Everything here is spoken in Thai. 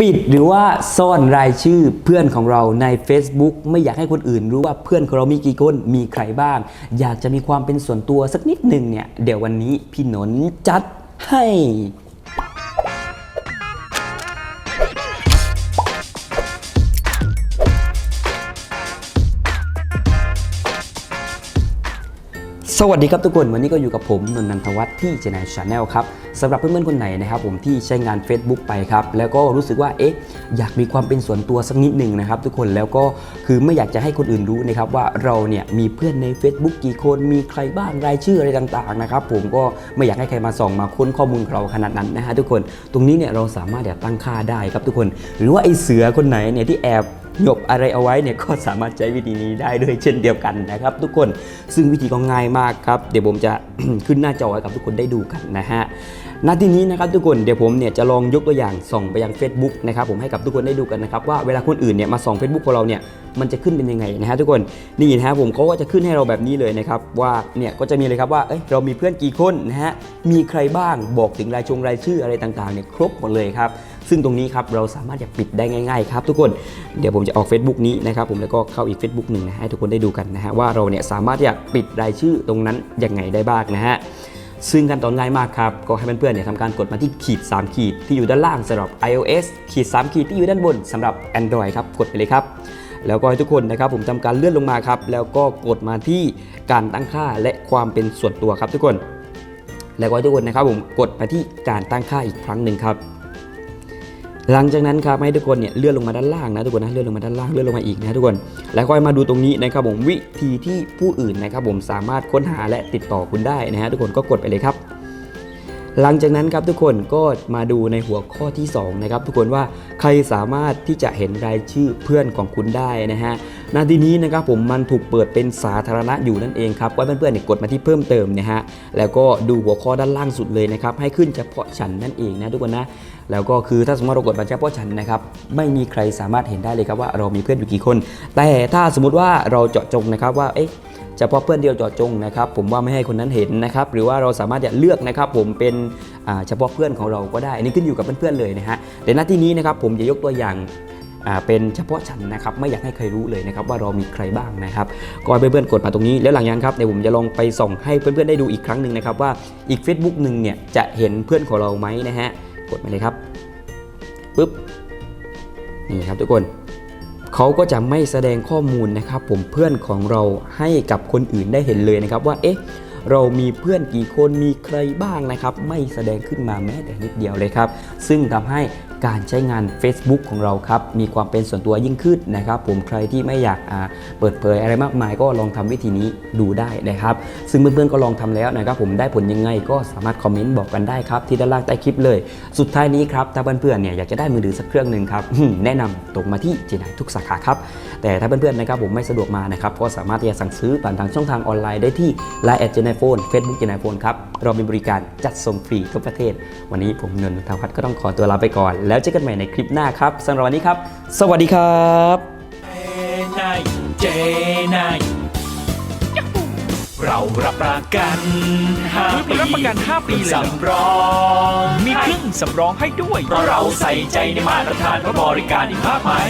ปิดหรือว่าซ่อนรายชื่อเพื่อนของเราใน Facebook ไม่อยากให้คนอื่นรู้ว่าเพื่อนของเรามีกี่คนมีใครบ้าง อยากจะมีความเป็นส่วนตัวสักนิดหนึ่งเนี่ย เดี๋ยววันนี้พี่หนนจัดให้ สวัสดีครับทุกคนวันนี้ก็อยู่กับผมนนท์นันทวัฒน์ที่เจน n ชาแนลครับสำหรับเพื่อนๆคนไหนนะครับผมที่ใช้งาน Facebook ไปครับแล้วก็รู้สึกว่าเอ๊ะอยากมีความเป็นส่วนตัวสักนิดหนึ่งนะครับทุกคนแล้วก็คือไม่อยากจะให้คนอื่นรู้นะครับว่าเราเนี่ยมีเพื่อนใน Facebook กี่คนมีใครบ้างรายชื่ออะไรต่างๆนะครับผมก็ไม่อยากให้ใครมาส่องมาค้นข้อมูลเราขนาดนั้นนะฮะทุกคน ตรงนี้เนี่ยเราสามารถแบบตั้งค่าได้ครับทุกคน หรือว่าไอเสือคนไหนเนี่ยที่แอบ หยบอะไรเอาไว้เนี่ยก็สามารถใช้วิธีนี้ได้ด้วยเช่นเดียวกันนะครับ ทุกคนซึ่งวิธีก็ง่ายมากครับ เดี๋ยวผมจะขึ้นหน้าจอให้กับทุกคนได้ดูกันนะฮะหน้าที่นี้นะครับทุกคนเดี๋ยวผมเนี่ยจะลองยกตัวอย่างส่องไปยัง Facebook นะครับผมให้กับทุกคนได้ดูกันนะครับว่าเวลาคนอื่นเนี่ยมาส่อง Facebook ของเราเนี่ยมันจะขึ้นเป็นยังไงนะฮะทุกคนนี่นะฮะผมเขาก็จะขึ้นให้เราแบบนี้เลยนะครับว่าเนี่ยก็จะมีเลยครับว่าเอ้ยเรามีเพื่อนกี่คนนะฮะมีใครบ้างบอกถึงรายชงรายชื่ออะไรต่างๆเนี่ยครบหมดเลยครับ ซึ่งตรงนี้ครับเราสามารถจะปิดได้ง่ายๆครับทุกคนเดี๋ยวผมจะออก Facebook นี้นะครับผมแล้วก็เข้าอีก Facebook หนึ่งนะให้ทุกคนได้ดูกันนะฮะว่าเราเนี่ยสามารถที่จะปิดรายชื่อตรงนั้นยังไงได้บ้างนะฮะซึ่งขั้นตอนง่ายมากครับ ก็ให้เพื่อนๆเนี่ยทำการกดมาที่ขีด 3 ขีดที่อยู่ด้านล่างสำหรับ iOS ขีด 3 ขีดที่อยู่ด้านบนสำหรับ Android ครับกดไปเลยครับแล้วก็ให้ทุกคนนะครับผมทำการเลื่อนลงมาครับ แล้วก็กดมาที่การตั้งค่าและความเป็นส่วนตัวครับทุกคน แล้วก็ให้ทุกคนนะครับผมกดไปที่การตั้งค่าอีกครั้งหนึ่งครับ หลังจากนั้นครับให้ทุกคนเนี่ยเลื่อนลงมาด้านล่างนะทุกคนนะเลื่อนลงมาด้านล่างเลื่อนลงมาอีกนะทุกคน แล้วก็มาดูตรงนี้นะครับผมวิธีที่ผู้อื่นนะครับผมสามารถค้นหาและติดต่อคุณได้นะฮะทุกคนก็กดไปเลยครับ หลังจากนั้นครับทุกคนก็มาดูในหัวข้อที่2นะครับทุกคนว่าใครสามารถที่จะเห็นรายชื่อเพื่อนของคุณได้นะฮะหนาทีนี้นะครับผมมันถูกเปิดเป็นสาธารณะอยู่นั่นเองครับว่าเพื่อนๆเนี่ยกดมาที่เพิ่มเติมนะฮะแล้วก็ดูหัวข้อด้านล่างสุดเลยนะครับให้ขึ้นเฉพาะฉันนั่นเองนะทุกคนนะแล้วก็คือถ้าสมมติเรากดมาเฉพาะฉันนะครับไม่มีใครสามารถเห็นได้เลยครับว่าเรามีเพื่อนอยู่กี่คน แต่ถ้าสมมติว่าเราเจาะจงนะครับว่าเอ๊ะ เฉพาะเพื่อนเดียวเจาะจงนะครับผมว่าไม่ให้คนนั้นเห็นนะครับหรือว่าเราสามารถจะเลือกนะครับผมเป็นเฉพาะเพื่อนของเราก็ได้อันนี้ขึ้นอยู่กับเพื่อนๆเลยนะฮะแต่หน้าที่นี้นะครับผมจะยกตัวอย่างเป็นเฉพาะฉันนะครับไม่อยากให้ใครรู้เลยนะครับว่าเรามีใครบ้างนะครับก็ให้เพื่อนๆกดมาตรงนี้แล้วหลังจากนั้นครับเดี๋ยวผมจะลองไปส่องให้เพื่อนๆได้ดูอีกครั้งหนึ่งนะครับว่าอีก Facebook หนึ่งเนี่ยจะเห็นเพื่อนของเราไหมนะฮะกดมาเลยครับปึ๊บนี่ครับทุกคน เขาก็จะไม่แสดงข้อมูลนะครับ ผมเพื่อนของเราให้กับคนอื่นได้เห็นเลยนะครับว่าเอ๊ะ เรามีเพื่อนกี่คนมีใครบ้างนะครับ ไม่แสดงขึ้นมาแม้แต่นิดเดียวเลยครับ ซึ่งทำให้การใช้งาน Facebook ของเราครับ มีความเป็นส่วนตัวยิ่งขึ้นนะครับ ผมใครที่ไม่อยากเปิดเผยอะไรมากมาย ก็ลองทำวิธีนี้ดูได้นะครับ ซึ่งเพื่อนๆก็ลองทำแล้วนะครับ ผมได้ผลยังไงก็สามารถคอมเมนต์บอกกันได้ครับ ที่ด้านล่างใต้คลิปเลย สุดท้ายนี้ครับถ้าเพื่อนๆเนี่ยอยากจะได้มือถือสักเครื่องหนึ่งครับแนะนำตรงมาที่เจไนทุกสาขาครับแต่ถ้าเพื่อนๆนะครับผมไม่สะดวกมานะครับก็สามารถที่จะสั่งซื้อผ่านทางช่องทางออนไลน์ได้ที่ Line แอดเจนโฟนเฟซบุ๊กเจไนโฟนครับ เรามีบริการจัดส่งฟรีทั่วประเทศ วันนี้ผมนนท์ทวัฒน์ก็ต้องขอตัวลาไปก่อน แล้วเจอกันใหม่ในคลิปหน้าครับสำหรับวันนี้ครับ สวัสดีครับนายเจนายเรารับประกัน5ปีรับประกัน 5 ปีเลยเหรอสำรองมีเครื่องสำรองให้ด้วย เพราะเราใส่ใจในมาตรฐานและบริการอีกมากมาย